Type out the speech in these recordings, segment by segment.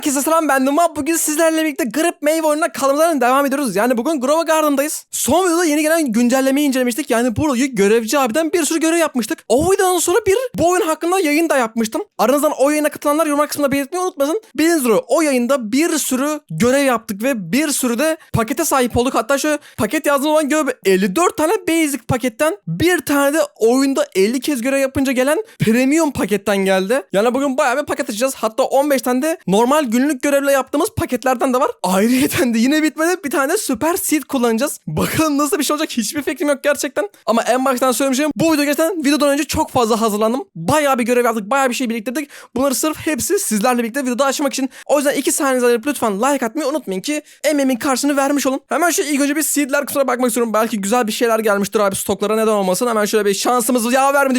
Herkese selam ben Numa. Bugün sizlerle birlikte Grip Meyve oyununa kalımlarına devam ediyoruz. Yani bugün Grova Garden'dayız. Son videoda yeni gelen güncellemeyi incelemiştik. Yani bu videoyu görevci abiden bir sürü görev yapmıştık. O videodan sonra bir bu oyun hakkında yayın da yapmıştım. Aranızdan o yayına katılanlar yorum kısmında belirtmeyi unutmasın. Bildiğiniz üzere o yayında bir sürü görev yaptık ve bir sürü de pakete sahip olduk. Hatta şöyle paket yazdığım olan görev 54 tane basic paketten bir tane de oyunda 50 kez görev yapınca gelen premium paketten geldi. Yani bugün bayağı bir paket açacağız. Hatta 15 tane de normal günlük görevle yaptığımız paketlerden de var. Ayrıyeten de yine bitmedi bir tane süper seed kullanacağız. Bakalım nasıl bir şey olacak hiçbir fikrim yok gerçekten. Ama en baştan söylemişim bu video gerçekten videodan önce çok fazla hazırlandım. Bayağı bir görev yaptık bayağı bir şey biriktirdik. Bunları sırf hepsi sizlerle birlikte videoda açmak için. O yüzden iki saniyenizi ayırıp lütfen like atmayı unutmayın ki emeğimin karşılığını vermiş olun. Hemen şu ilk önce bir seedler kısmına bakmak istiyorum. Belki güzel bir şeyler gelmiştir abi stoklara neden olmasın. Hemen şöyle bir şansımız ya vermedi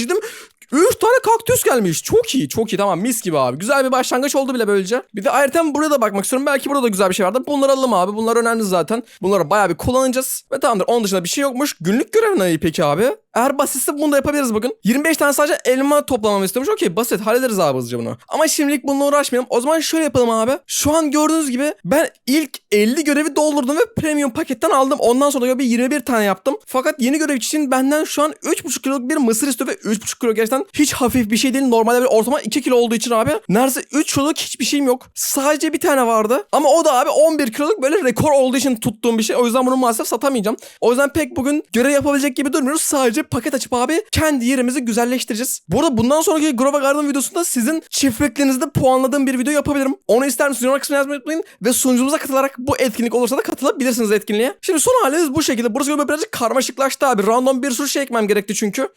3 tane kaktüs gelmiş. Çok iyi, çok iyi. Tamam mis gibi abi. Güzel bir başlangıç oldu bile böylece. Bir de ayrıca buraya da bakmak istiyorum. Belki burada da güzel bir şey vardı. Bunları alalım abi. Bunlar önemli zaten. Bunları bayağı bir kullanacağız. Ve tamamdır. Onun dışında bir şey yokmuş. Günlük görev ne peki abi? Eğer basitse bunu da yapabiliriz bugün. 25 tane sadece elma toplamamı istemiş. Okey basit hallederiz abi hızlıca bunu. Ama şimdilik bununla uğraşmayalım. O zaman şöyle yapalım abi. Şu an gördüğünüz gibi ben ilk 50 görevi doldurdum ve premium paketten aldım. Ondan sonra bir 21 tane yaptım. Fakat yeni görev için benden şu an 3,5 kiloluk bir mısır istiyor ve 3,5 kilo gerçekten hiç hafif bir şey değil. Normalde bir ortalama 2 kilo olduğu için abi neredeyse 3 kiloluk hiçbir şeyim yok. Sadece bir tane vardı. Ama o da abi 11 kiloluk böyle rekor olduğu için tuttuğum bir şey. O yüzden bunu maalesef satamayacağım. O yüzden pek bugün görev yapabilecek gibi durmuyoruz. Sadece paket açıp abi kendi yerimizi güzelleştireceğiz. Bu arada bundan sonraki Grova Garden videosunda sizin çiftliklerinizde puanladığım bir video yapabilirim. Onu ister misiniz? Yorumlar kısmına yazmayı unutmayın. Ve sunucumuza katılarak bu etkinlik olursa da katılabilirsiniz etkinliğe. Şimdi son haliniz bu şekilde. Burası böyle birazcık karmaşıklaştı abi. Random bir sürü şey ekmem gerekti çünkü.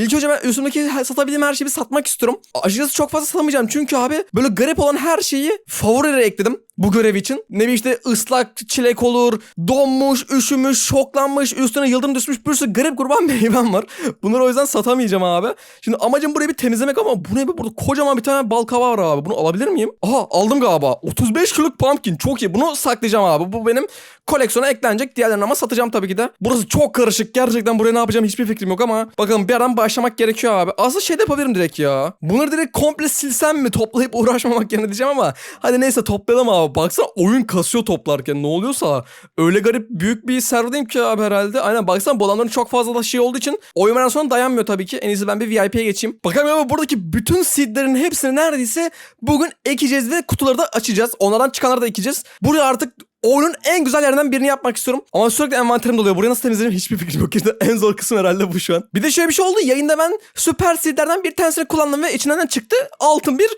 İlk önce ben üstümdeki satabildiğim her şeyi satmak istiyorum. Açıkçası çok fazla satamayacağım çünkü abi böyle garip olan her şeyi favorilere ekledim bu görev için. Ne bileyim işte ıslak çilek olur, donmuş, üşümüş, şoklanmış, üstüne yıldırım düşmüş bir sürü garip kurban meyvem var. Bunları o yüzden satamayacağım abi. Şimdi amacım burayı bir temizlemek ama bu ne be burada kocaman bir tane bal var abi. Bunu alabilir miyim? Aha aldım galiba. 35 kiloluk pumpkin çok iyi. Bunu saklayacağım abi. Bu benim koleksiyona eklenecek. Diğerlerini ama satacağım tabii ki de. Burası çok karışık. Gerçekten buraya ne yapacağım hiçbir fikrim yok ama bakalım bir adam başlamak gerekiyor abi. Aslında şey de yapabilirim direkt ya. Bunları direkt komple silsem mi toplayıp uğraşmamak yerine diyeceğim ama hadi neyse toplayalım abi. Baksana oyun kasıyor toplarken ne oluyorsa. Öyle garip büyük bir serverdeyim ki abi herhalde. Aynen baksana bu adamların çok fazla da şey olduğu için oyun sonra dayanmıyor tabii ki. En iyisi ben bir VIP'ye geçeyim. Bakalım ama buradaki bütün seedlerin hepsini neredeyse bugün ekeceğiz ve kutuları da açacağız. Onlardan çıkanları da ekeceğiz. Buraya artık oyunun en güzel yerlerinden birini yapmak istiyorum. Ama sürekli envanterim doluyor. Burayı nasıl temizlerim hiçbir fikrim yok. En zor kısım herhalde bu şu an. Bir de şöyle bir şey oldu. Yayında ben süper seedlerden bir tanesini kullandım ve içinden çıktı altın bir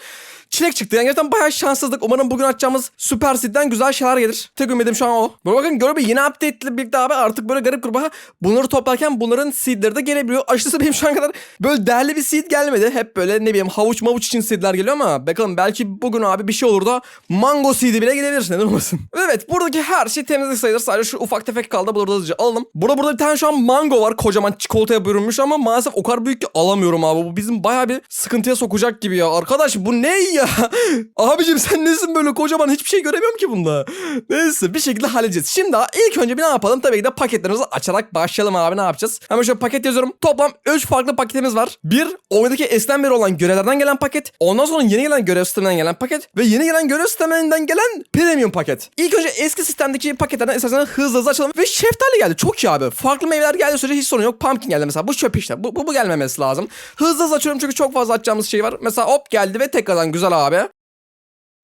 çilek çıktı. Yani gerçekten bayağı şanssızlık. Umarım bugün açacağımız Super Seed'den güzel şeyler gelir. Tek ümidim şu an o. Böyle bakın göre bir yeni update ile birlikte abi artık böyle garip gruba bunları toplarken bunların seedleri de gelebiliyor. Açıkçası benim şu an kadar böyle değerli bir seed gelmedi. Hep böyle ne bileyim havuç mavuç için seedler geliyor ama bakalım belki bugün abi bir şey olur da mango seed'i bile gelebilir. Neden olmasın? Evet buradaki her şey temizlik sayılır. Sadece şu ufak tefek kaldı. Burada hızlıca alalım. Burada burada bir tane şu an mango var. Kocaman çikolataya bürünmüş ama maalesef o kadar büyük ki alamıyorum abi. Bu bizim bayağı bir sıkıntıya sokacak gibi ya. Arkadaş bu ne ya? Abicim sen nesin böyle kocaman hiçbir şey göremiyorum ki bunda. Neyse bir şekilde halledeceğiz. Şimdi ilk önce bir ne yapalım? Tabii ki de paketlerimizi açarak başlayalım abi ne yapacağız? Hemen şöyle paket yazıyorum. Toplam 3 farklı paketimiz var. Bir oyundaki eskiden beri olan görevlerden gelen paket. Ondan sonra yeni gelen görev sisteminden gelen paket. Ve yeni gelen görev sisteminden gelen premium paket. İlk önce eski sistemdeki paketlerden esasında hızlı hızlı açalım. Ve şeftali geldi. Çok iyi abi. Farklı meyveler geldi sürece hiç sorun yok. Pumpkin geldi mesela. Bu çöp işte. Bu, bu, bu gelmemesi lazım. Hızlı hızlı açıyorum çünkü çok fazla açacağımız şey var. Mesela hop geldi ve tekrardan güzel abi.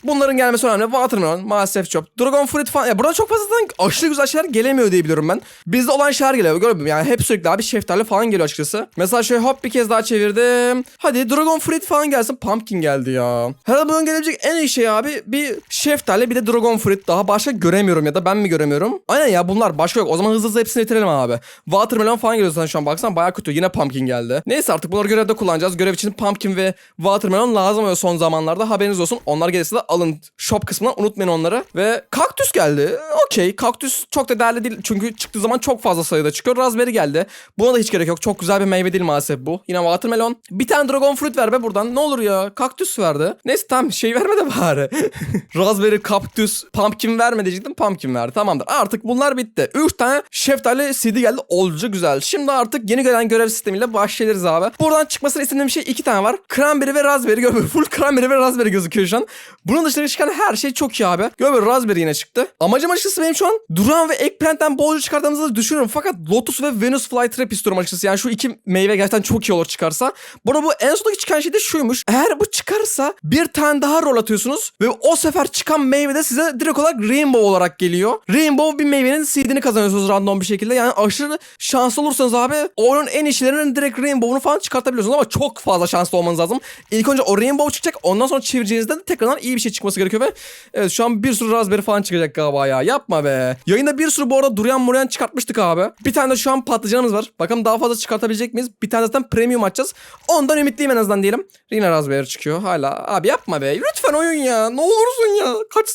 Bunların gelmesi önemli. Watermelon, maalesef çöp. Dragon fruit falan. Ya buradan çok fazla aşırı güzel şeyler gelemiyor diye biliyorum ben. Bizde olan şeyler geliyor. Görmüyorum yani hep sürekli abi şeftali falan geliyor açıkçası. Mesela şöyle hop bir kez daha çevirdim. Hadi dragon fruit falan gelsin. Pumpkin geldi ya. Herhalde bunun gelebilecek en iyi şey abi bir şeftali bir de dragon fruit. Daha başka göremiyorum ya da ben mi göremiyorum? Aynen ya bunlar başka yok. O zaman hızlı hızlı hepsini bitirelim abi. Watermelon falan geliyor zaten şu an. Baksan bayağı kötü. Yine pumpkin geldi. Neyse artık bunları görevde kullanacağız. Görev için pumpkin ve watermelon lazım oluyor son zamanlarda. Haberiniz olsun. Onlar gelirse de alın shop kısmına unutmayın onları. Ve kaktüs geldi. Okey kaktüs çok da değerli değil. Çünkü çıktığı zaman çok fazla sayıda çıkıyor. Raspberry geldi. Buna da hiç gerek yok. Çok güzel bir meyve değil maalesef bu. Yine watermelon. Bir tane dragon fruit ver be buradan. Ne olur ya. Kaktüs verdi. Neyse tamam şey verme de bari. Raspberry, kaktüs, pumpkin verme diyecektim. Pumpkin verdi. Tamamdır. Artık bunlar bitti. 3 tane şeftali CD geldi. Oldukça güzel. Şimdi artık yeni gelen görev sistemiyle başlayırız abi. Buradan çıkmasını istediğim şey iki tane var. Cranberry ve raspberry. Full cranberry ve raspberry gözüküyor şu an. Bunu Bunun dışında çıkan her şey çok iyi abi. Gör böyle Raspberry yine çıktı. Amacım açıkçası benim şu an Duran ve Eggplant'ten bolca çıkardığımızı düşünüyorum. Fakat Lotus ve Venus Flytrap istiyorum açıkçası. Yani şu iki meyve gerçekten çok iyi olur çıkarsa. Bu bu en sondaki çıkan şey de şuymuş. Eğer bu çıkarsa bir tane daha rol atıyorsunuz ve o sefer çıkan meyve de size direkt olarak Rainbow olarak geliyor. Rainbow bir meyvenin seedini kazanıyorsunuz random bir şekilde. Yani aşırı şanslı olursanız abi oyunun en işlerinin direkt Rainbow'unu falan çıkartabiliyorsunuz ama çok fazla şanslı olmanız lazım. İlk önce o Rainbow çıkacak ondan sonra çevireceğinizde de tekrardan iyi bir şey çıkması gerekiyor ve evet şu an bir sürü Raspberry falan çıkacak galiba ya. Yapma be. Yayında bir sürü bu arada Durian Murian çıkartmıştık abi. Bir tane de şu an patlıcanımız var. Bakalım daha fazla çıkartabilik miyiz? Bir tane zaten premium açacağız. Ondan ümitliyim en azından diyelim. Yine Raspberry çıkıyor hala. Abi yapma be. Lütfen oyun ya. Ne olursun ya. Kaç...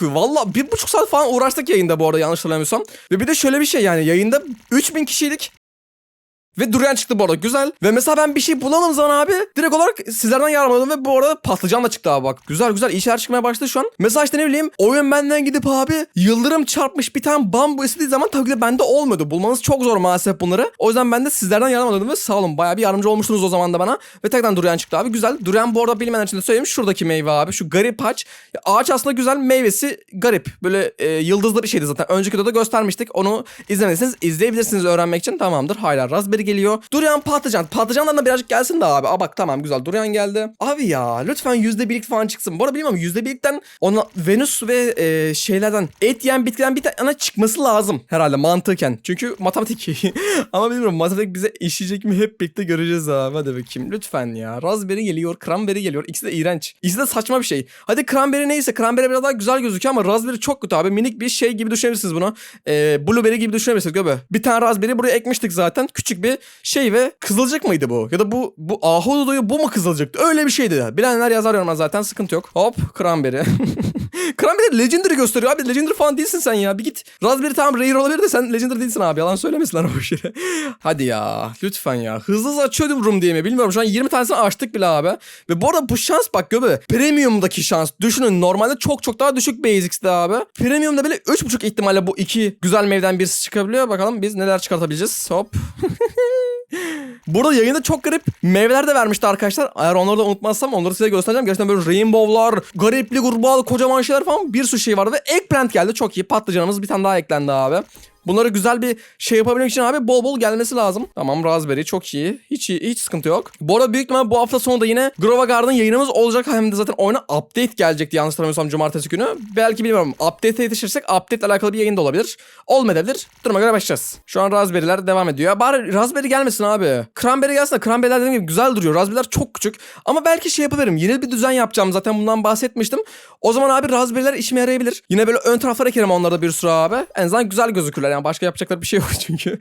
Valla bir buçuk saat falan uğraştık yayında bu arada yanlış hatırlamıyorsam. Ve bir de şöyle bir şey yani yayında 3000 kişiydik. Ve Durian çıktı bu arada güzel. Ve mesela ben bir şey bulamadığım zaman abi direkt olarak sizlerden yardım aldım ve bu arada patlıcan da çıktı abi bak. Güzel güzel iyi şeyler çıkmaya başladı şu an. Mesela işte ne bileyim oyun benden gidip abi yıldırım çarpmış bir tane bambu istediği zaman tabii ki de bende olmuyordu. Bulmanız çok zor maalesef bunları. O yüzden ben de sizlerden yardım aldım ve sağ olun bayağı bir yardımcı olmuştunuz o zaman da bana. Ve tekrar Durian çıktı abi güzel. Durian bu arada bilmeyen için de söyleyeyim şuradaki meyve abi. Şu garip. Ya ağaç aslında güzel meyvesi garip. Böyle e, yıldızlı bir şeydi zaten. Önceki videoda göstermiştik. Onu izlemediyseniz izleyebilirsiniz öğrenmek için. Tamamdır. Hala Raspberry geliyor. Durian patlıcan. Patlıcandan da birazcık gelsin de abi. Aa bak tamam güzel. Durian geldi. Abi ya lütfen yüzde birlik falan çıksın. Bu arada bilmiyorum yüzde birlikten ona Venüs ve e, şeylerden et yiyen bitkiden bir tane çıkması lazım herhalde mantıken. Çünkü matematik. Ama bilmiyorum matematik bize işleyecek mi hep birlikte göreceğiz abi. Hadi bakayım lütfen ya. Raspberry geliyor, cranberry geliyor. İkisi de iğrenç. İkisi de saçma bir şey. Hadi cranberry neyse. Cranberry biraz daha güzel gözüküyor ama raspberry çok kötü abi. Minik bir şey gibi düşünebilirsiniz bunu. E, blueberry gibi düşünebilirsiniz göbe. Bir tane raspberry buraya ekmiştik zaten. Küçük bir şey ve kızılcık mıydı bu? Ya da bu bu ahududuyu bu mu kızılcıktı? Öyle bir şeydi. Bilenler yazar yorumlar zaten sıkıntı yok. Hop cranberry. cranberry legendary gösteriyor abi. Legendary falan değilsin sen ya. Bir git. Raspberry tamam rare olabilir de sen legendary değilsin abi. Yalan söylemesinler o şeyi. Hadi ya. Lütfen ya. Hızlı hızlı açıyordum room diye mi? Bilmiyorum. Şu an 20 tanesini açtık bile abi. Ve bu arada bu şans bak göbe. Premium'daki şans. Düşünün normalde çok çok daha düşük Basics'te abi. Premium'da bile 3.5 ihtimalle bu iki güzel meyveden birisi çıkabiliyor. Bakalım biz neler çıkartabileceğiz. Hop. Burada yayında çok garip meyveler de vermişti arkadaşlar. Eğer onları da unutmazsam onları size göstereceğim. Gerçekten böyle rainbow'lar, garipli kurbağa, kocaman şeyler falan bir sürü şey vardı. Ve eggplant geldi çok iyi. Patlıcanımız bir tane daha eklendi abi. Bunları güzel bir şey yapabilmek için abi bol bol gelmesi lazım. Tamam Raspberry çok iyi. Hiç iyi, hiç sıkıntı yok. Bu arada büyük ihtimal bu hafta sonunda yine Grova Garden yayınımız olacak. Hem de zaten oyuna update gelecekti yanlış hatırlamıyorsam cumartesi günü. Belki bilmiyorum. Update'e yetişirsek update ile alakalı bir yayın da olabilir. Olmayabilir. Duruma göre başlayacağız. Şu an Raspberry'ler devam ediyor. Bari Raspberry gelmesin abi. Cranberry gelsin. Cranberry'ler dediğim gibi güzel duruyor. Raspberry'ler çok küçük. Ama belki şey yapabilirim. Yeni bir düzen yapacağım. Zaten bundan bahsetmiştim. O zaman abi Raspberry'ler işime yarayabilir. Yine böyle ön taraflara ekerim onlarda bir sürü abi. En azından güzel gözükürler. Yani başka yapacakları bir şey yok çünkü.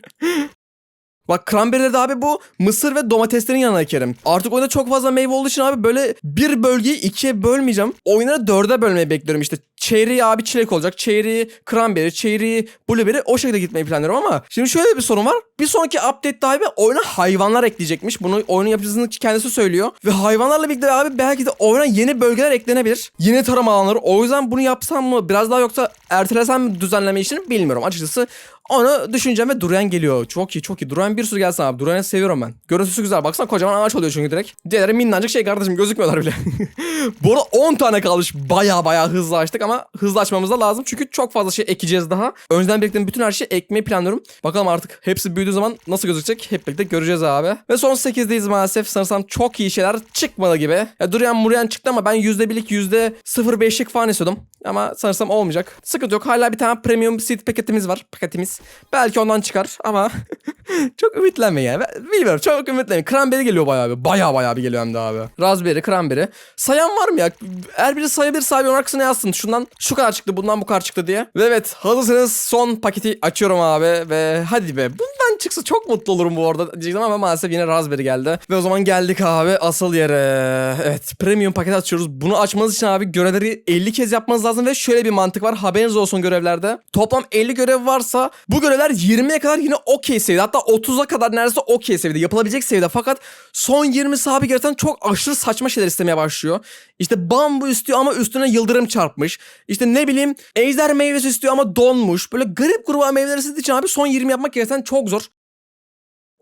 Bak cranberry'leri abi bu mısır ve domateslerin yanına ekerim. Artık oyunda çok fazla meyve olduğu için abi böyle bir bölgeyi ikiye bölmeyeceğim. Oyunları dörde bölmeyi bekliyorum işte. Çeyreği abi çilek olacak. Çeyreği cranberry, çeyreği blueberry o şekilde gitmeyi planlıyorum ama şimdi şöyle bir sorun var. Bir sonraki update'de abi oyuna hayvanlar ekleyecekmiş. Bunu oyunun yapıcısının kendisi söylüyor. Ve hayvanlarla birlikte abi belki de oyuna yeni bölgeler eklenebilir. Yeni tarım alanları. O yüzden bunu yapsam mı biraz daha yoksa ertelesem mi düzenleme işini bilmiyorum. Açıkçası onu düşüneceğim ve Durian geliyor. Çok iyi çok iyi. Durian bir sürü gelsin abi. Durian'ı seviyorum ben. Görüntüsü güzel. Baksana kocaman ağaç oluyor çünkü direkt. Diğerleri minnacık şey kardeşim gözükmüyorlar bile. Bu arada 10 tane kalmış. Baya baya hızlı açtık ama hızlı açmamız da lazım. Çünkü çok fazla şey ekeceğiz daha. Önceden birlikte bütün her şeyi ekmeyi planlıyorum. Bakalım artık hepsi büyüdüğü zaman nasıl gözükecek hep birlikte göreceğiz abi. Ve son 8'deyiz maalesef. Sanırsam çok iyi şeyler çıkmadı gibi. Ya Durian Murian çıktı ama ben %1'lik %0.5'lik falan istiyordum. Ama sanırsam olmayacak. Sıkıntı yok. Hala bir tane premium seed paketimiz var. Paketimiz. Belki ondan çıkar ama çok ümitlenme yani. Bilmiyorum çok ümitlenme. Cranberry geliyor bayağı bir. Bayağı bayağı bir geliyor hem de abi. Raspberry, cranberry. Sayan var mı ya? Eğer biri sayabilirse abi onun arkasına yazsın. Şundan şu kadar çıktı, bundan bu kadar çıktı diye. Ve evet hazırsanız son paketi açıyorum abi. Ve hadi be. Bundan çıksa çok mutlu olurum bu arada. Diyecektim ama maalesef yine Raspberry geldi. Ve o zaman geldik abi asıl yere. Evet premium paketi açıyoruz. Bunu açmanız için abi görevleri 50 kez yapmanız lazım. Ve şöyle bir mantık var. Haberiniz olsun görevlerde. Toplam 50 görev varsa bu görevler 20'ye kadar yine okey seviyede. Hatta 30'a kadar neredeyse okey seviyede. Yapılabilecek seviyede. Fakat son 20'si abi gerçekten çok aşırı saçma şeyler istemeye başlıyor. İşte bambu istiyor ama üstüne yıldırım çarpmış. İşte ne bileyim ejder meyvesi istiyor ama donmuş. Böyle garip gruba meyveler istediği için abi son 20 yapmak gerçekten çok zor.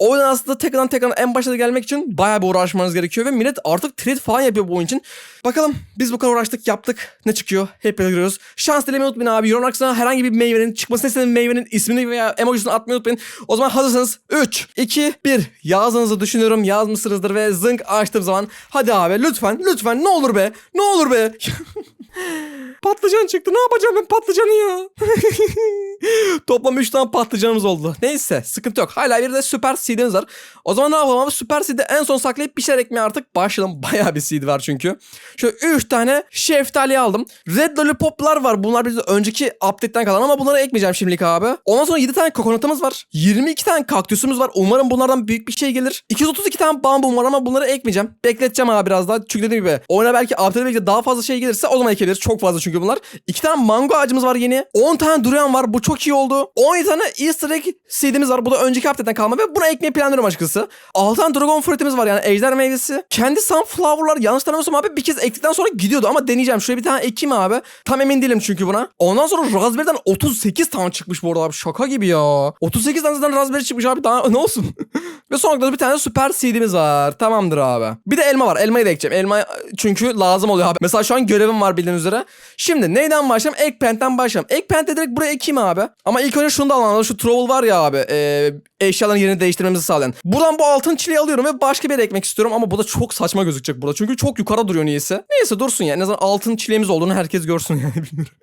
O yüzden aslında tekrardan tekrardan en başta gelmek için bayağı bir uğraşmanız gerekiyor ve millet artık trade falan yapıyor bu oyun için. Bakalım biz bu kadar uğraştık yaptık. Ne çıkıyor? Hep görüyoruz. Şans dilemeyi unutmayın abi. Yorumlar herhangi bir meyvenin çıkmasını istediğiniz meyvenin ismini veya emojisini atmayı unutmayın. O zaman hazırsanız 3, 2, 1 yazdığınızı düşünüyorum. Yazmışsınızdır ve zınk açtığım zaman hadi abi lütfen lütfen ne olur be ne olur be. Patlıcan çıktı. Ne yapacağım ben patlıcanı ya? Toplam 3 tane patlıcanımız oldu. Neyse sıkıntı yok. Hala bir de süper seed'imiz var. O zaman ne yapalım abi? Süper seed'i en son saklayıp bir şeyler ekmeye artık başlayalım. Bayağı bir seed var çünkü. Şöyle 3 tane şeftali aldım. Red lollipoplar var. Bunlar bizim önceki update'ten kalan ama bunları ekmeyeceğim şimdilik abi. Ondan sonra 7 tane kokonatımız var. 22 tane kaktüsümüz var. Umarım bunlardan büyük bir şey gelir. 232 tane bambum var ama bunları ekmeyeceğim. Bekleteceğim abi biraz daha. Çünkü dediğim gibi oyuna belki update'e birlikte daha fazla şey gelirse o zaman ekebiliriz. Çok fazla çünkü bunlar. 2 tane mango ağacımız var yeni. 10 tane duruyan var. Bu çok iyi oldu. 17 tane easter egg seedimiz var. Bu da önceki update'ten kalma ve bunu ekmeyi planlıyorum açıkçası. 6 tane dragon fruit'imiz var yani ejder meyvesi. Kendi sunflower'lar yanlış tanımıyorsam abi bir kez ektikten sonra gidiyordu ama deneyeceğim. Şuraya bir tane ekeyim abi. Tam emin değilim çünkü buna. Ondan sonra raspberry'den 38 tane çıkmış bu arada abi. Şaka gibi ya. 38 tane zaten raspberry çıkmış abi. Daha ne olsun? ve son noktada bir tane süper seedimiz var. Tamamdır abi. Bir de elma var. Elmayı da ekeceğim. Elma çünkü lazım oluyor abi. Mesela şu an görevim var bildiğiniz üzere. Şimdi neyden başlayalım? Eggplant'ten başlayalım. Eggplant'te direkt buraya ekeyim abi. Ama ilk önce şunu da alalım. Şu trowel var ya abi. E, eşyaların yerini değiştirmemizi sağlayan. Buradan bu altın çileği alıyorum ve başka bir yere ekmek istiyorum. Ama bu da çok saçma gözükecek burada. Çünkü çok yukarı duruyor niyeyse. Neyse dursun ya. En azından altın çileğimiz olduğunu herkes görsün yani bilmiyorum.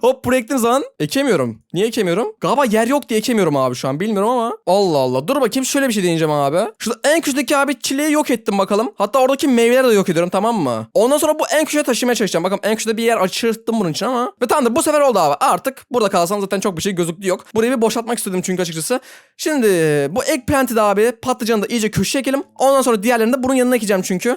Hop buraya ektiğim zaman ekemiyorum. Niye ekemiyorum? Galiba yer yok diye ekemiyorum abi şu an bilmiyorum ama. Allah Allah. Dur bakayım şöyle bir şey deneyeceğim abi. Şurada en köşedeki abi çileği yok ettim bakalım. Hatta oradaki meyveleri de yok ediyorum tamam mı? Ondan sonra bu en köşeye taşımaya çalışacağım. Bakalım en köşede bir yer açırttım bunun için ama. Ve tamamdır bu sefer oldu abi. Artık burada kalsam zaten çok bir şey gözüktü yok. Burayı bir boşaltmak istedim çünkü açıkçası. Şimdi bu eggplant'i de abi patlıcanı da iyice köşeye ekelim. Ondan sonra diğerlerini de bunun yanına ekeceğim çünkü.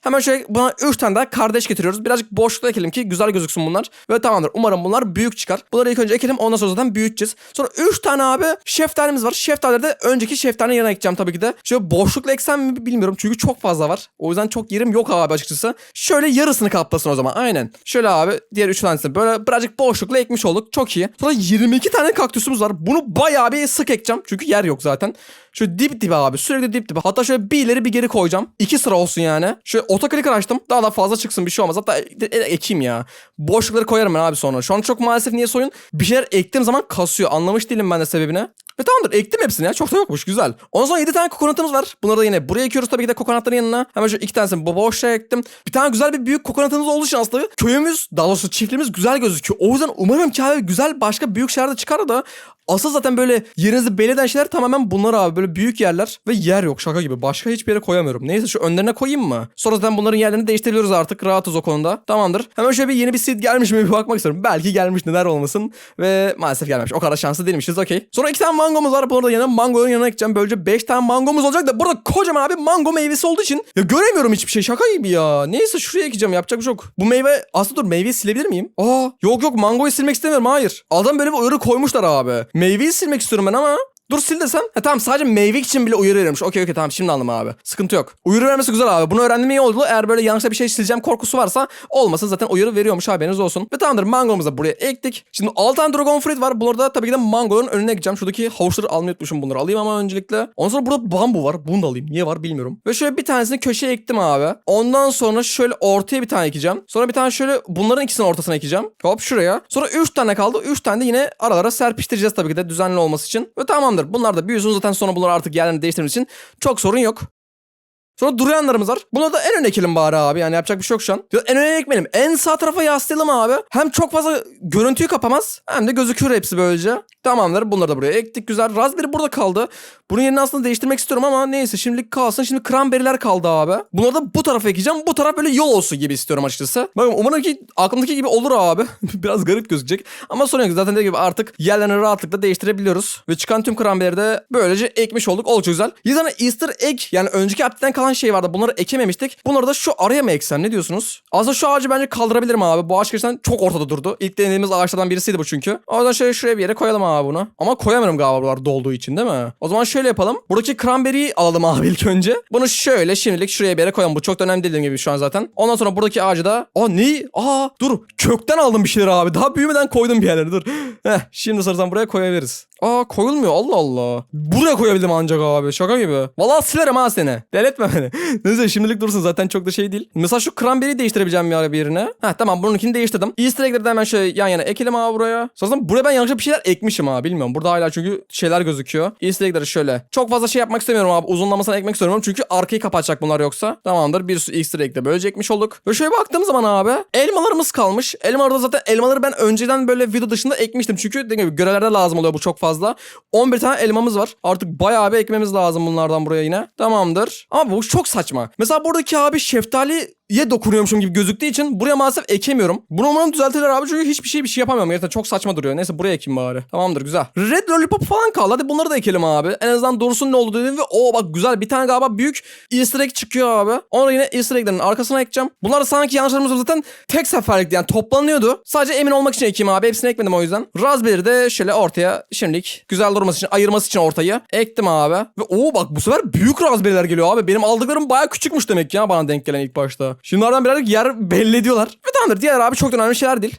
Hemen şöyle buna 3 tane daha kardeş getiriyoruz. Birazcık boşlukta ekelim ki güzel gözüksün bunlar. Ve tamamdır. Umarım bunlar büyük çıkar. Bunları ilk önce ekelim. Ondan sonra zaten büyüteceğiz. Sonra 3 tane abi şeftalimiz var. Şeftalileri de önceki şeftalinin yanına ekeceğim tabii ki de. Şöyle boşlukla eksem mi bilmiyorum. Çünkü çok fazla var. O yüzden çok yerim yok abi açıkçası. Şöyle yarısını kaplasın o zaman. Aynen. Şöyle abi diğer 3 tanesini böyle birazcık boşlukla ekmiş olduk. Çok iyi. Sonra 22 tane kaktüsümüz var. Bunu bayağı bir sık ekeceğim. Çünkü yer yok zaten. Şöyle dip dibe abi. Sürekli dip dibe. Hatta şöyle bir ileri bir geri koyacağım. İki sıra olsun yani. Şöyle otokliker açtım. Daha da fazla çıksın bir şey olmaz. Hatta e- e- ekeyim ya. Boşlukları koyarım ben abi sonra. Şu an çok maalesef niye soyun? Bir şeyler ektiğim zaman kasıyor. Anlamış değilim ben de sebebini. Ve tamamdır ektim hepsini ya. Çok da yokmuş güzel. Ondan sonra 7 tane kokonatımız var. Bunları da yine buraya ekiyoruz tabii ki de kokonatların yanına. Hemen şu iki tanesini bu boşluğa ektim. Bir tane güzel bir büyük kokonatımız olduğu için aslında köyümüz daha doğrusu çiftliğimiz güzel gözüküyor. O yüzden umarım ki abi güzel başka büyük şehirde çıkar da Asıl zaten böyle yerinizi belli eden şeyler tamamen bunlar abi. Böyle büyük yerler ve yer yok şaka gibi. Başka hiçbir yere koyamıyorum. Neyse şu önlerine koyayım mı? Sonra zaten bunların yerlerini değiştirebiliyoruz artık. Rahatız o konuda. Tamamdır. Hemen şöyle bir yeni bir seed gelmiş mi bir bakmak istiyorum. Belki gelmiş neler olmasın. Ve maalesef gelmemiş. O kadar şanslı değilmişiz okey. Sonra iki tane mangomuz var. Burada yanına mangonun yanına gideceğim. Böylece beş tane mangomuz olacak da burada kocaman abi mango meyvesi olduğu için ya göremiyorum hiçbir şey. Şaka gibi ya. Neyse şuraya ekeceğim. Yapacak bir şey yok. Bu meyve aslında dur meyveyi silebilir miyim? Aa yok yok mangoyu silmek istemiyorum. Hayır. Adam böyle bir uyarı koymuşlar abi. Meyveyi silmek istiyorum ben ama Dur sil desem. Ha tamam sadece meyve için bile uyarı verilmiş. Okey okey tamam şimdi anladım abi. Sıkıntı yok. Uyarı vermesi güzel abi. Bunu öğrendim iyi oldu. Eğer böyle yanlışla bir şey sileceğim korkusu varsa olmasın zaten uyarı veriyormuş haberiniz olsun. Ve tamamdır mangomuzu da buraya ektik. Şimdi 6 tane dragon fruit var. Burada tabii ki de mangonun önüne gideceğim. Şuradaki havuçları almayı unutmuşum bunları alayım ama öncelikle. Ondan sonra burada bambu var. Bunu da alayım. Niye var bilmiyorum. Ve şöyle bir tanesini köşeye ektim abi. Ondan sonra şöyle ortaya bir tane ekeceğim. Sonra bir tane şöyle bunların ikisinin ortasına ekeceğim. Hop şuraya. Sonra 3 tane kaldı. 3 tane de yine aralara serpiştireceğiz tabii ki de düzenli olması için. Ve tamamdır. Bunlar da büyüsün zaten sonra bunları artık yerlerini değiştirmek için çok sorun yok. Sonra duruyanlarımız var. Buna da en öne ekelim bari abi. Yani yapacak bir şey yok şu an. En öne ekmeyelim. En sağ tarafa yaslayalım abi. Hem çok fazla görüntüyü kapamaz. Hem de gözükür hepsi böylece. Tamamdır. Bunları da buraya ektik. Güzel. Raspberry burada kaldı. Bunun yerini aslında değiştirmek istiyorum ama neyse şimdilik kalsın. Şimdi cranberry'ler kaldı abi. Bunları da bu tarafa ekeceğim. Bu taraf böyle yol olsun gibi istiyorum açıkçası. Bakın umarım ki aklımdaki gibi olur abi. Biraz garip gözükecek. Ama sorun yok. Zaten dediğim gibi artık yerlerini rahatlıkla değiştirebiliyoruz. Ve çıkan tüm cranberry'i de böylece ekmiş olduk. Oldukça güzel. Bir easter egg yani önceki update'den kalan şey vardı. Bunları ekememiştik. Bunları da şu araya mı eksem ne diyorsunuz? Aslında şu ağacı bence kaldırabilirim abi. Bu ağaç gerçekten çok ortada durdu. İlk denediğimiz ağaçlardan birisiydi bu çünkü. O yüzden şöyle şuraya bir yere koyalım abi bunu. Ama koyamıyorum galiba buralar dolduğu için değil mi? O zaman şöyle yapalım. Buradaki cranberry'i alalım abi ilk önce. Bunu şöyle şimdilik şuraya bir yere koyalım. Bu çok da önemli dediğim gibi şu an zaten. Ondan sonra buradaki ağacı da... Aa ne? Aa dur. Kökten aldım bir şeyler abi. Daha büyümeden koydum bir yerlere dur. Heh şimdi sarıdan buraya koyabiliriz. Aa koyulmuyor Allah Allah. Buraya koyabildim ancak abi şaka gibi. Vallahi silerim ha seni. Deletme beni. Neyse şimdilik dursun zaten çok da şey değil. Mesela şu cranberry'i değiştirebileceğim ara bir yerine. Ha tamam bununkini değiştirdim. Easter egg'leri de hemen şöyle yan yana ekelim abi buraya. Sonrasında buraya ben yanlışlıkla bir şeyler ekmişim ha bilmiyorum. Burada hala çünkü şeyler gözüküyor. Easter egg'leri şöyle. Çok fazla şey yapmak istemiyorum abi. Uzunlamasına ekmek istemiyorum. Çünkü arkayı kapatacak bunlar yoksa. Tamamdır bir sürü Easter egg de böylece ekmiş olduk. Ve şöyle baktığım zaman abi elmalarımız kalmış. Elmalarda zaten elmaları ben önceden böyle video dışında ekmiştim. Çünkü dediğim gibi görevlerde lazım oluyor bu çok fazla. 11 tane elmamız var. Artık bayağı bir ekmemiz lazım bunlardan buraya yine. Tamamdır. Ama bu çok saçma. Mesela buradaki abi şeftali ye dokunuyormuşum gibi gözüktüğü için buraya maalesef ekemiyorum. Bunu umarım düzeltirler abi çünkü hiçbir şey bir şey yapamıyorum. Gerçekten çok saçma duruyor. Neyse buraya ekeyim bari. Tamamdır güzel. Red Lollipop falan kaldı. Hadi bunları da ekelim abi. En azından doğrusunun ne olduğu dediğim ve o bak güzel bir tane galiba büyük easter egg çıkıyor abi. Onu yine easter egg'lerin arkasına ekeceğim. Bunlar da sanki yanlışlarımız zaten tek seferlikti yani toplanıyordu. Sadece emin olmak için ekeyim abi. Hepsini ekmedim o yüzden. Raspberry de şöyle ortaya şimdilik güzel durması için ayırması için ortayı ektim abi. Ve o bak bu sefer büyük raspberry'ler geliyor abi. Benim aldıklarım baya küçükmüş demek ya bana denk gelen ilk başta. Şunlardan birazcık yer belli ediyorlar. Ve tamamdır diğer abi çok da önemli şeyler değil.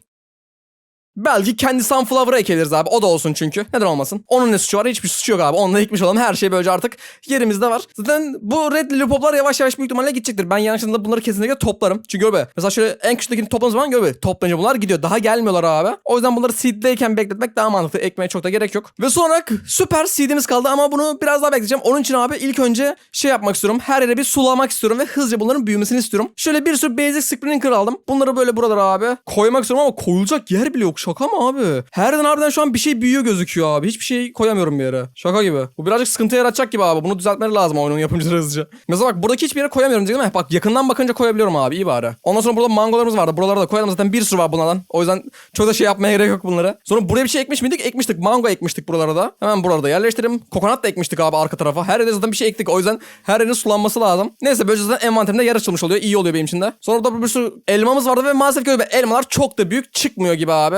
Belki kendi sunflower'a ekeleriz abi. O da olsun çünkü. Neden olmasın? Onun ne suçu var? Hiçbir suçu yok abi. Onunla ekmiş olalım. Her şey böylece artık yerimizde var. Zaten bu red lollipoplar yavaş yavaş büyük ihtimalle gidecektir. Ben yanlışlıkla bunları kesinlikle toplarım. Çünkü be. Mesela şöyle en küçüktekini topladığım zaman gör be. Toplayınca bunlar gidiyor. Daha gelmiyorlar abi. O yüzden bunları seeddeyken bekletmek daha mantıklı. Ekmeye çok da gerek yok. Ve sonra süper seedimiz kaldı ama bunu biraz daha bekleyeceğim. Onun için abi ilk önce şey yapmak istiyorum. Her yere bir sulamak istiyorum ve hızlıca bunların büyümesini istiyorum. Şöyle bir sürü basic sprinkler aldım. Bunları böyle buralara abi koymak istiyorum ama koyulacak yer bile yok. Şaka mı abi? Her yerden harbiden şu an bir şey büyüyor gözüküyor abi. Hiçbir şey koyamıyorum bir yere. Şaka gibi. Bu birazcık sıkıntı yaratacak gibi abi. Bunu düzeltmeleri lazım oyunun yapımcıları hızlıca. Mesela bak buradaki hiçbir yere koyamıyorum değil mi? Bak yakından bakınca koyabiliyorum abi. iyi bari. Ondan sonra burada mangolarımız vardı. Buralara da koyalım. Zaten bir sürü var bunlardan. O yüzden çok da şey yapmaya gerek yok bunlara. Sonra buraya bir şey ekmiş miydik? Ekmiştik. Mango ekmiştik buralara da. Hemen buralarda yerleştirelim. Kokonat da ekmiştik abi arka tarafa. Her yere zaten bir şey ektik. O yüzden her yerin sulanması lazım. Neyse böylece zaten envanterimde yer açılmış oluyor. İyi oluyor benim için de. Sonra burada bir sürü elmamız vardı ve maalesef ki elmalar çok da büyük çıkmıyor gibi abi.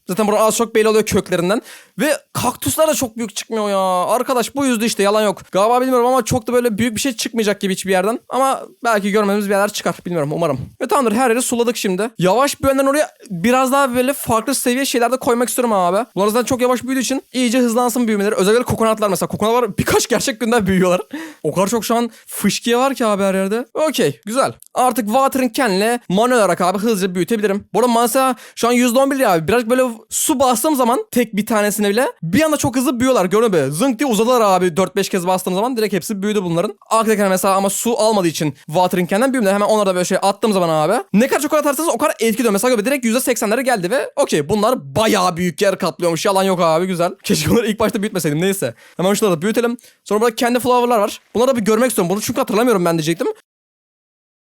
Zaten burada az çok belli oluyor köklerinden. Ve kaktüsler de çok büyük çıkmıyor ya. Arkadaş bu yüzde işte yalan yok. Galiba bilmiyorum ama çok da böyle büyük bir şey çıkmayacak gibi hiçbir yerden. Ama belki görmediğimiz bir yerler çıkar. Bilmiyorum umarım. Ve tamamdır her yeri suladık şimdi. Yavaş büyüyenden oraya biraz daha böyle farklı seviye şeyler de koymak istiyorum abi. Bunlar zaten çok yavaş büyüdüğü için iyice hızlansın büyümeleri. Özellikle kokonatlar mesela. Kokonatlar birkaç gerçek günden büyüyorlar. o kadar çok şu an fışkiye var ki abi her yerde. Okey güzel. Artık watering can'le manuel olarak abi hızlıca büyütebilirim. Bu arada mesela şu an %11 ya abi. Birazcık böyle su bastığım zaman tek bir tanesine bile bir anda çok hızlı büyüyorlar. Gördün mü? Zınk diye uzadılar abi 4-5 kez bastığım zaman direkt hepsi büyüdü bunların. Arkadakine mesela ama su almadığı için watering can'den büyümedi. Hemen onlara da böyle şey attığım zaman abi. Ne kadar çok atarsanız o kadar etki diyor. Mesela direkt %80'lere geldi ve okey bunlar bayağı büyük yer kaplıyormuş. Yalan yok abi güzel. Keşke onları ilk başta büyütmeseydim neyse. Hemen şunları da büyütelim. Sonra burada kendi flower'lar var. Bunları da bir görmek istiyorum. Bunu çünkü hatırlamıyorum ben diyecektim.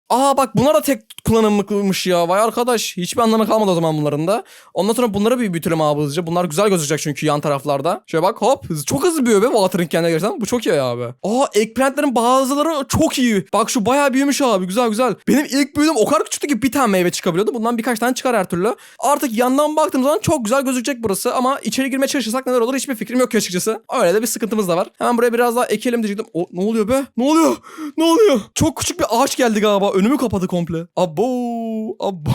Aa bak bunlar da tek kullanımlıkmış ya. Vay arkadaş. Hiçbir anlamı kalmadı o zaman bunların da. Ondan sonra bunları bir büyütelim abi hızlıca. Bunlar güzel gözükecek çünkü yan taraflarda. Şöyle bak hop. Çok hızlı büyüyor be Walter'ın kendine gerçekten. Bu çok iyi abi. Aa eggplantlerin bazıları çok iyi. Bak şu bayağı büyümüş abi. Güzel güzel. Benim ilk büyüdüğüm o kadar küçüktü ki bir tane meyve çıkabiliyordu. Bundan birkaç tane çıkar her türlü. Artık yandan baktığım zaman çok güzel gözükecek burası. Ama içeri girmeye çalışırsak neler olur hiçbir fikrim yok ki açıkçası. Öyle de bir sıkıntımız da var. Hemen buraya biraz daha ekelim diyecektim. O, ne oluyor be? Ne oluyor? Ne oluyor? Çok küçük bir ağaç geldi galiba. Önümü kapadı komple. Abo. Abo.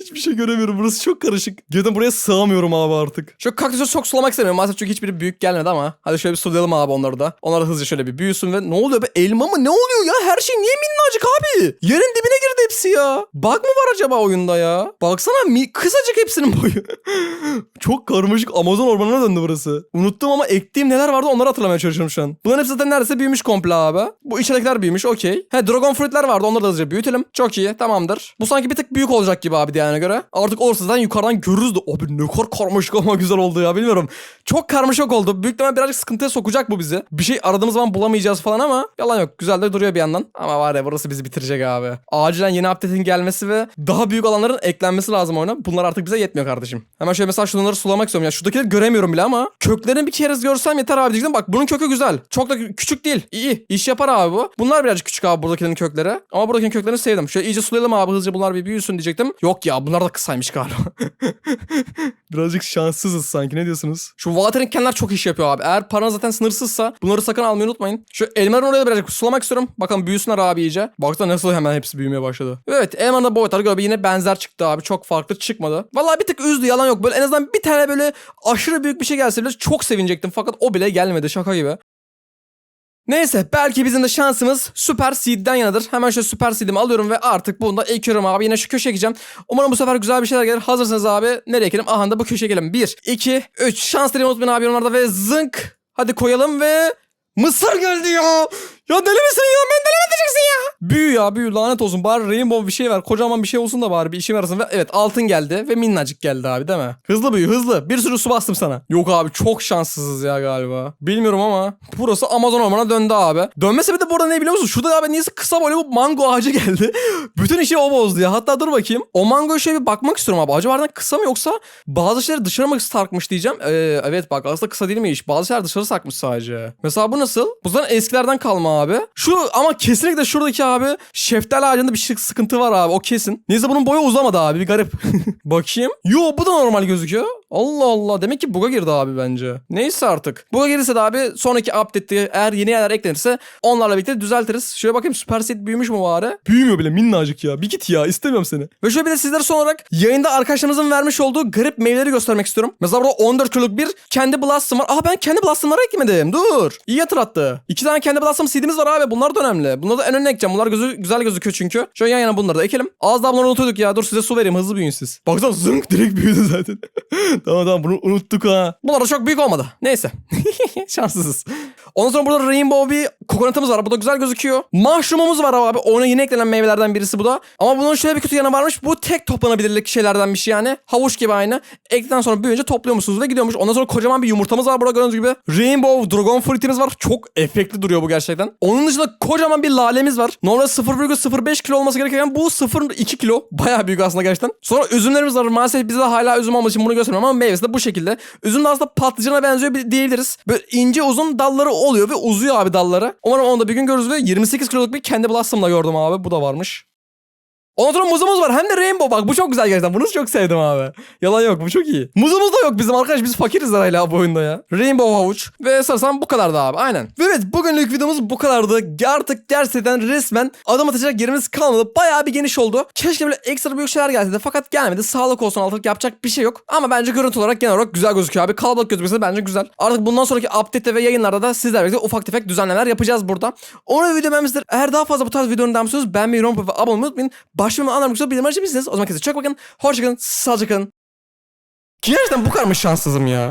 Hiçbir şey göremiyorum. Burası çok karışık. Gerçekten buraya sığamıyorum abi artık. Şu kaktüsü çok sulamak istemiyorum. Maalesef çünkü hiçbiri büyük gelmedi ama. Hadi şöyle bir sulayalım abi onları da. Onlar da hızlıca şöyle bir büyüsün ve ne oluyor be? Elma mı? Ne oluyor ya? Her şey niye minnacık abi? Yerin dibine girdi hepsi ya. Bug mı var acaba oyunda ya? Baksana mi kısacık hepsinin boyu. çok karmaşık Amazon ormanına döndü burası. Unuttum ama ektiğim neler vardı onları hatırlamaya çalışıyorum şu an. Bunların hepsi zaten neredeyse büyümüş komple abi. Bu içeridekiler büyümüş okey. He dragon fruitler vardı onları da hızlıca büyütelim. Çok iyi tamamdır. Bu sanki bir tık büyük olacak gibi abi diğerine göre. Artık olursa zaten yukarıdan görürüz de. Abi ne kadar karmaşık ama güzel oldu ya bilmiyorum. Çok karmaşık oldu. Büyük ihtimal birazcık sıkıntıya sokacak bu bizi. Bir şey aradığımız zaman bulamayacağız falan ama yalan yok. Güzel de duruyor bir yandan. Ama var ya burası bizi bitirecek abi. Acilen yeni update'in gelmesi ve daha büyük alanların eklenmesi lazım oyuna. Bunlar artık bize yetmiyor kardeşim. Hemen şöyle mesela şunları sulamak istiyorum. Ya şuradakileri göremiyorum bile ama köklerini bir kere görsem yeter abi diyecektim. Bak bunun kökü güzel. Çok da kü- küçük değil. İyi. İş yapar abi bu. Bunlar birazcık küçük abi buradakilerin kökleri. Ama buradakinin köklerini sevdim. Şöyle iyice sulayalım abi hızlıca bunlar bir büyüsün diyecektim. Yok ya bunlar da kısaymış galiba. Birazcık şanssızız sanki ne diyorsunuz? Şu watering can'ler çok iş yapıyor abi. Eğer paran zaten sınırsızsa bunları sakın almayı unutmayın. Şu elmaların oraya da birazcık sulamak istiyorum. Bakalım büyüsünler abi iyice. Baksana nasıl hemen hepsi büyümeye başladı. Evet elmanın da boyutları galiba yine benzer çıktı abi. Çok farklı çıkmadı. Vallahi bir tık üzdü yalan yok. Böyle en azından bir tane böyle aşırı büyük bir şey gelse bile çok sevinecektim. Fakat o bile gelmedi şaka gibi. Neyse belki bizim de şansımız Super Seed'den yanadır. Hemen şöyle Super Seed'imi alıyorum ve artık bunu da ekiyorum abi. Yine şu köşeye ekeceğim. Umarım bu sefer güzel bir şeyler gelir. Hazırsanız abi nereye ekelim? Aha da bu köşeye gelelim. 1, 2, 3. Şans dilerim unutmayın abi yorumlarda ve zınk. Hadi koyalım ve Mısır geldi ya. Ya deli misin ya? Ben deli mi diyeceksin ya? Büyü ya büyü lanet olsun. Bari rainbow bir şey ver. Kocaman bir şey olsun da bari bir işe yarasın. Ve evet altın geldi ve minnacık geldi abi değil mi? Hızlı büyü hızlı. Bir sürü su bastım sana. Yok abi çok şanssızız ya galiba. Bilmiyorum ama. Burası Amazon ormana döndü abi. Dönmese bir de burada ne biliyor musun? Şurada abi niyeyse kısa böyle bu mango ağacı geldi. Bütün işi o bozdu ya. Hatta dur bakayım. O mangoya şöyle bir bakmak istiyorum abi. Acaba harbiden kısa mı yoksa bazı şeyleri dışarı mı sarkmış diyeceğim. Ee, evet bak aslında kısa değil mi iş? Bazı şeyler dışarı sarkmış sadece. Mesela bu nasıl? Bu zaten eskilerden kalma abi. Şu ama kesinlikle şuradaki abi şeftali ağacında bir sıkıntı var abi o kesin. Neyse bunun boyu uzamadı abi bir garip. Bakayım. Yo bu da normal gözüküyor. Allah Allah demek ki buga girdi abi bence. Neyse artık. Buga girirse de abi sonraki update'te eğer yeni yerler eklenirse onlarla birlikte düzeltiriz. Şöyle bakayım süper set büyümüş mü bari? Büyümüyor bile minnacık ya. Bir git ya istemiyorum seni. Ve şöyle bir de sizlere son olarak yayında arkadaşlarımızın vermiş olduğu garip meyveleri göstermek istiyorum. Mesela burada 14 kiloluk bir kendi blossom var. Aa ben kendi blossom'ları ekmedim. Dur. İyi hatırlattı. İki tane kendi blossom seedimiz var abi. Bunlar da önemli. Bunları da en önüne ekeceğim. Bunlar gözü, güzel gözüküyor çünkü. Şöyle yan yana bunları da ekelim. Az daha bunları unutuyorduk ya. Dur size su vereyim. Hızlı büyüyün siz. Baksana zınk direkt büyüdü zaten. Tamam tamam bunu unuttuk ha. Bunlar da çok büyük olmadı. Neyse. Şanssızız. Ondan sonra burada rainbow bir kokonatımız var. Bu da güzel gözüküyor. Mushroom'umuz var abi. Ona yeni eklenen meyvelerden birisi bu da. Ama bunun şöyle bir kötü yanı varmış. Bu tek toplanabilirlik şeylerden bir şey yani. Havuç gibi aynı. Ekledikten sonra büyüyünce topluyor musunuz ve gidiyormuş. Ondan sonra kocaman bir yumurtamız var burada gördüğünüz gibi. Rainbow Dragon Fruit'imiz var. Çok efektli duruyor bu gerçekten. Onun dışında kocaman bir lalemiz var. Normalde 0,05 kilo olması gerekirken bu 0,2 kilo. Bayağı büyük aslında gerçekten. Sonra üzümlerimiz var. Maalesef bize hala üzüm olmadığı için bunu göstermiyorum ama meyvesi de bu şekilde. Üzüm de aslında patlıcana benziyor diyebiliriz. Böyle ince uzun dalları oluyor ve uzuyor abi dalları. Umarım onu da bir gün görürüz ve 28 kiloluk bir kendi blossom'la gördüm abi. Bu da varmış. Ondan sonra muzumuz var. Hem de rainbow bak. Bu çok güzel gerçekten. Bunu çok sevdim abi. Yalan yok. Bu çok iyi. Muzumuz da yok bizim arkadaş. Biz fakiriz hala bu oyunda ya. Rainbow havuç. Ve sanırsam bu kadardı abi. Aynen. Ve evet bugünlük videomuz bu kadardı. Artık gerçekten resmen adım atacak yerimiz kalmadı. Bayağı bir geniş oldu. Keşke böyle ekstra büyük şeyler gelseydi. Fakat gelmedi. Sağlık olsun altılık yapacak bir şey yok. Ama bence görüntü olarak genel olarak güzel gözüküyor abi. Kalabalık gözükmesi bence güzel. Artık bundan sonraki update'te ve yayınlarda da sizlerle birlikte ufak tefek düzenlemeler yapacağız burada. Onu video beğenmiştir. Eğer daha fazla bu tarz videoların devam istiyorsanız beğenmeyi, yorum ve abone olmayı unutmayın. Başımın anlamak için bildirim açabilirsiniz. O zaman kendinize çok bakın. Hoşçakalın. Sağlıcakla kalın. Gerçekten bu kadar mı şanssızım ya?